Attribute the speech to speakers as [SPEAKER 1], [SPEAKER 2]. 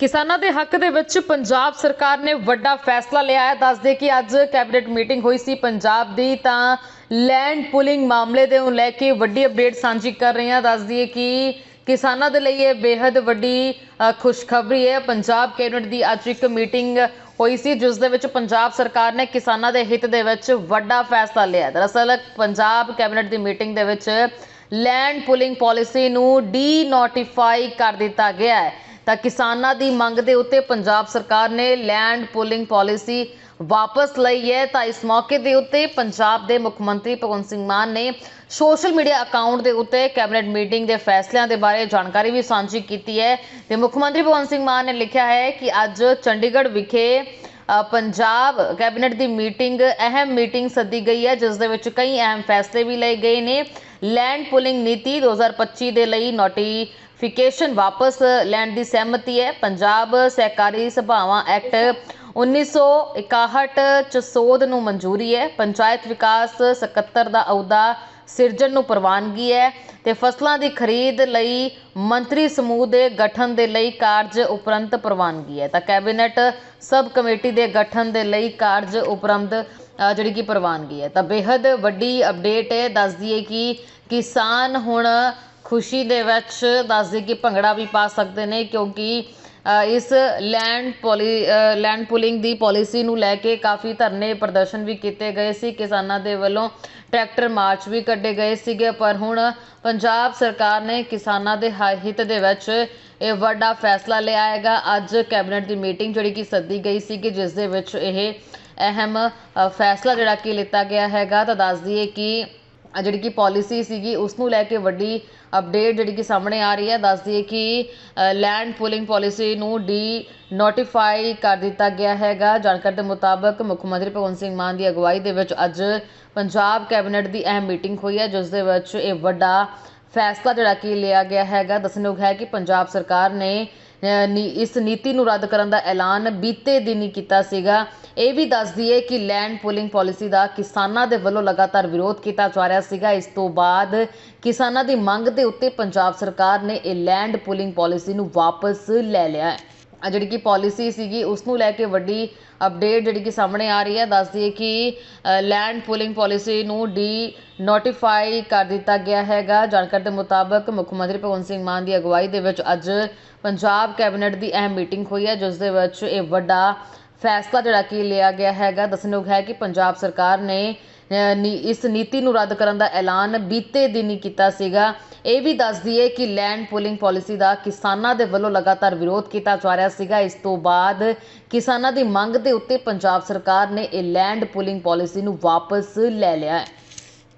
[SPEAKER 1] ਕਿਸਾਨਾਂ ਦੇ ਹੱਕ ਦੇ ਵਿੱਚ ਪੰਜਾਬ ਸਰਕਾਰ ਨੇ ਵੱਡਾ ਫੈਸਲਾ ਲਿਆ ਹੈ। ਦੱਸਦੇ ਕਿ ਅੱਜ ਕੈਬਨਿਟ ਮੀਟਿੰਗ ਹੋਈ ਸੀ ਪੰਜਾਬ ਦੀ, ਤਾਂ ਲੈਂਡ ਪੁਲਿੰਗ ਮਾਮਲੇ ਦੇ ਨੂੰ ਲੈ ਕੇ ਵੱਡੀ ਅਪਡੇਟ ਸਾਂਝੀ ਕਰ ਰਹੇ ਹਾਂ। ਦੱਸ ਦਈਏ ਕਿ ਕਿਸਾਨਾਂ ਦੇ ਲਈ ਇਹ ਬੇहद ਵੱਡੀ ਖੁਸ਼ਖਬਰੀ ਹੈ। ਪੰਜਾਬ ਕੈਬਨਿਟ ਦੀ ਅੱਜ ਇੱਕ ਮੀਟਿੰਗ ਹੋਈ ਸੀ, ਜਿਸ ਦੇ ਵਿੱਚ ਪੰਜਾਬ ਸਰਕਾਰ ਨੇ ਕਿਸਾਨਾਂ ਦੇ ਹਿੱਤ ਦੇ ਵਿੱਚ ਵੱਡਾ ਫੈਸਲਾ ਲਿਆ ਦਰਅਸਲ ਪੰਜਾਬ ਕੈਬਨਿਟ ਦੀ ਮੀਟਿੰਗ ਦੇ ਵਿੱਚ ਲੈਂਡ ਪੁਲਿੰਗ ਪਾਲਿਸੀ ਨੂੰ ਡੀ ਨੋਟੀਫਾਈ ਕਰ ਦਿੱਤਾ ਗਿਆ ਹੈ। ਤਾਂ ਕਿਸਾਨਾਂ ਦੀ ਮੰਗ ਦੇ ਉੱਤੇ ਪੰਜਾਬ ਸਰਕਾਰ ਨੇ ਲੈਂਡ ਪੁਲਿੰਗ ਪਾਲਿਸੀ ਵਾਪਸ ਲਈ ਹੈ। ਤਾਂ ਇਸ ਮੌਕੇ ਦੇ ਉੱਤੇ ਪੰਜਾਬ ਦੇ ਮੁੱਖ ਮੰਤਰੀ ਭਗਵੰਤ ਸਿੰਘ ਮਾਨ ਨੇ ਸੋਸ਼ਲ ਮੀਡੀਆ ਅਕਾਊਂਟ ਦੇ ਉੱਤੇ ਕੈਬਨਿਟ ਮੀਟਿੰਗ ਦੇ ਫੈਸਲਿਆਂ ਦੇ ਬਾਰੇ ਜਾਣਕਾਰੀ ਵੀ ਸਾਂਝੀ ਕੀਤੀ ਹੈ। ਤੇ ਮੁੱਖ ਮੰਤਰੀ ਭਗਵੰਤ ਸਿੰਘ ਮਾਨ ਨੇ ਲਿਖਿਆ ਹੈ ਕਿ ਅੱਜ ਚੰਡੀਗੜ੍ਹ ਵਿਖੇ ਪੰਜਾਬ ਕੈਬਨਿਟ ਦੀ ਮੀਟਿੰਗ ਅਹਿਮ ਮੀਟਿੰਗ ਸੱਦੀ ਗਈ ਹੈ, ਜਿਸ ਦੇ ਵਿੱਚ ਕਈ ਅਹਿਮ ਫੈਸਲੇ ਵੀ ਲਏ ਗਏ ਨੇ। ਲੈਂਡ ਪੁਲਿੰਗ ਨੀਤੀ 2025 ਦੇ ਲਈ ਨੋਟੀ ਨੋਟੀਫਿਕੇਸ਼ਨ ਵਾਪਸ ਲੈਣ ਦੀ ਸਹਿਮਤੀ ਹੈ। ਪੰਜਾਬ ਸਹਿਕਾਰੀ ਸਭਾਵਾਂ ਐਕਟ 1961 ਚ ਸੋਧ ਨੂੰ ਮਨਜ਼ੂਰੀ ਹੈ। ਪੰਚਾਇਤ ਵਿਕਾਸ ਸਕੱਤਰ ਦਾ ਅਹੁਦਾ ਸਿਰਜਣ ਨੂੰ ਪ੍ਰਵਾਨਗੀ ਹੈ ਤੇ ਫਸਲਾਂ ਦੀ ਖਰੀਦ ਲਈ ਮੰਤਰੀ ਸਮੂਹ ਦੇ ਗਠਨ ਦੇ ਲਈ ਕਾਰਜ ਉਪਰੰਤ ਪ੍ਰਵਾਨਗੀ ਹੈ। ਤਾਂ ਕੈਬਨਿਟ ਸਬ ਕਮੇਟੀ ਦੇ ਗਠਨ ਦੇ ਲਈ ਕਾਰਜ ਉਪਰੰਤ ਜਿਹੜੀ ਕਿ ਪ੍ਰਵਾਨਗੀ ਹੈ। ਤਾਂ ਬੇहद ਵੱਡੀ ਅਪਡੇਟ ਹੈ ਦੱਸ ਦਈਏ ਕਿ ਕਿਸਾਨ ਹੁਣ ਖੁਸ਼ੀ ਦੇ ਵਿੱਚ ਦੱਸਦੇ ਕਿ ਭੰਗੜਾ ਵੀ ਪਾ ਸਕਦੇ ਨੇ ਕਿਉਂਕਿ ਇਸ ਲੈਂਡ ਪੋਲੀ ਲੈਂਡ ਪੁਲਿੰਗ ਦੀ ਪਾਲਿਸੀ ਨੂੰ ਲੈ ਕੇ ਕਾਫੀ ਧਰਨੇ ਪ੍ਰਦਰਸ਼ਨ ਵੀ ਕੀਤੇ ਗਏ ਸੀ। ਕਿਸਾਨਾਂ ਦੇ ਵੱਲੋਂ ਟਰੈਕਟਰ ਮਾਰਚ ਵੀ ਕੱਢੇ ਗਏ ਸੀਗੇ, ਪਰ ਹੁਣ ਪੰਜਾਬ ਸਰਕਾਰ ਨੇ ਕਿਸਾਨਾਂ ਦੇ ਹਿੱਤ ਦੇ ਵਿੱਚ ਇਹ ਵੱਡਾ ਫੈਸਲਾ ਲਿਆ ਹੈਗਾ। ਅੱਜ ਕੈਬਨਿਟ ਦੀ ਮੀਟਿੰਗ ਜਿਹੜੀ ਕਿ ਸੱਦੀ ਗਈ ਸੀ ਕਿ ਜਿਸ ਦੇ ਵਿੱਚ ਇਹ ਅਹਿਮ ਫੈਸਲਾ ਜਿਹੜਾ ਕਿ ਲਿੱਤਾ ਗਿਆ ਹੈਗਾ। ਤਾਂ ਦੱਸ ਦਈਏ ਕਿ ਆ ਜਿਹੜੀ ਕਿ ਪੋਲਿਸੀ ਸੀਗੀ ਉਸ ਨੂੰ ਲੈ ਕੇ ਵੱਡੀ ਅਪਡੇਟ ਜਿਹੜੀ ਕਿ ਸਾਹਮਣੇ ਆ ਰਹੀ ਹੈ ਦੱਸ ਦਈਏ ਕਿ ਲੈਂਡ ਪੁਲਿੰਗ ਪੋਲਿਸੀ ਨੂੰ ਡੀ ਨੋਟੀਫਾਈ ਕਰ ਦਿੱਤਾ ਗਿਆ ਹੈਗਾ। ਜਾਣਕਾਰੀ ਦੇ ਮੁਤਾਬਕ ਮੁੱਖ ਮੰਤਰੀ ਭਗਵੰਤ ਸਿੰਘ ਮਾਨ ਦੀ ਅਗਵਾਈ ਦੇ ਵਿੱਚ ਅੱਜ ਪੰਜਾਬ ਕੈਬਨਿਟ ਦੀ ਅਹਿਮ ਮੀਟਿੰਗ ਹੋਈ ਹੈ, ਜਿਸ ਦੇ ਵਿੱਚ ਇਹ ਵੱਡਾ ਫੈਸਲਾ ਜਿਹੜਾ ਕਿ ਲਿਆ ਗਿਆ ਹੈਗਾ। ਦੱਸਣਯੋਗ ਹੈ ਕਿ ਪੰਜਾਬ ਸਰਕਾਰ ਨੇ ਨੀ- ਇਸ ਨੀਤੀ ਨੂੰ ਰੱਦ ਕਰਨ ਦਾ ਐਲਾਨ ਬੀਤੇ ਦਿਨ ਹੀ ਕੀਤਾ ਸੀਗਾ। ਇਹ ਵੀ ਦੱਸ ਦਈਏ ਕਿ ਲੈਂਡ ਪੁਲਿੰਗ ਪਾਲਿਸੀ ਦਾ ਕਿਸਾਨਾਂ ਦੇ ਵੱਲੋਂ ਲਗਾਤਾਰ ਵਿਰੋਧ ਕੀਤਾ ਜਾ ਰਿਹਾ ਸੀਗਾ। ਇਸ ਤੋਂ ਬਾਅਦ ਕਿਸਾਨਾਂ ਦੀ ਮੰਗ ਦੇ ਉੱਤੇ ਪੰਜਾਬ ਸਰਕਾਰ ਨੇ ਇਹ ਲੈਂਡ ਪੁਲਿੰਗ ਪਾਲਿਸੀ ਨੂੰ ਵਾਪਸ ਲੈ ਲਿਆ ਹੈ। ਜਿਹੜੀ ਕਿ ਪੋਲਿਸੀ ਸੀਗੀ ਉਸ ਨੂੰ ਲੈ ਕੇ ਵੱਡੀ ਅਪਡੇਟ ਜਿਹੜੀ ਕਿ ਸਾਹਮਣੇ ਆ ਰਹੀ ਹੈ, ਦੱਸਦੀ ਦਈਏ ਕਿ ਲੈਂਡ ਪੁਲਿੰਗ ਪੋਲਿਸੀ ਨੂੰ ਡੀ ਨੋਟੀਫਾਈ ਕਰ ਦਿੱਤਾ ਗਿਆ ਹੈਗਾ। ਜਾਣਕਾਰੀ ਦੇ ਮੁਤਾਬਕ ਮੁੱਖ ਮੰਤਰੀ ਭਗਵੰਤ ਸਿੰਘ ਮਾਨ ਦੀ ਅਗਵਾਈ ਦੇ ਵਿੱਚ ਅੱਜ ਪੰਜਾਬ ਕੈਬਨਿਟ ਦੀ ਅਹਿਮ ਮੀਟਿੰਗ ਹੋਈ ਹੈ, ਜਿਸ ਦੇ ਵਿੱਚ ਇਹ ਵੱਡਾ ਫੈਸਲਾ ਜਿਹੜਾ ਕਿ ਲਿਆ ਗਿਆ ਹੈਗਾ ਦੱਸਣਯੋਗ ਹੈ ਕਿ ਪੰਜਾਬ ਸਰਕਾਰ ਨੇ ਨੀ- ਇਸ ਨੀਤੀ ਨੂੰ ਰੱਦ ਕਰਨ ਦਾ ਐਲਾਨ ਬੀਤੇ ਦਿਨ ਹੀ ਕੀਤਾ ਸੀਗਾ। ਇਹ ਵੀ ਦੱਸ ਦਈਏ ਕਿ ਲੈਂਡ ਪੁਲਿੰਗ ਪਾਲਿਸੀ ਦਾ ਕਿਸਾਨਾਂ ਦੇ ਵੱਲੋਂ ਲਗਾਤਾਰ ਵਿਰੋਧ ਕੀਤਾ ਜਾ ਰਿਹਾ ਸੀਗਾ। ਇਸ ਤੋਂ ਬਾਅਦ ਕਿਸਾਨਾਂ ਦੀ ਮੰਗ ਦੇ ਉੱਤੇ ਪੰਜਾਬ ਸਰਕਾਰ ਨੇ ਇਹ ਲੈਂਡ ਪੁਲਿੰਗ ਪਾਲਿਸੀ ਨੂੰ ਵਾਪਸ ਲੈ ਲਿਆ ਹੈ।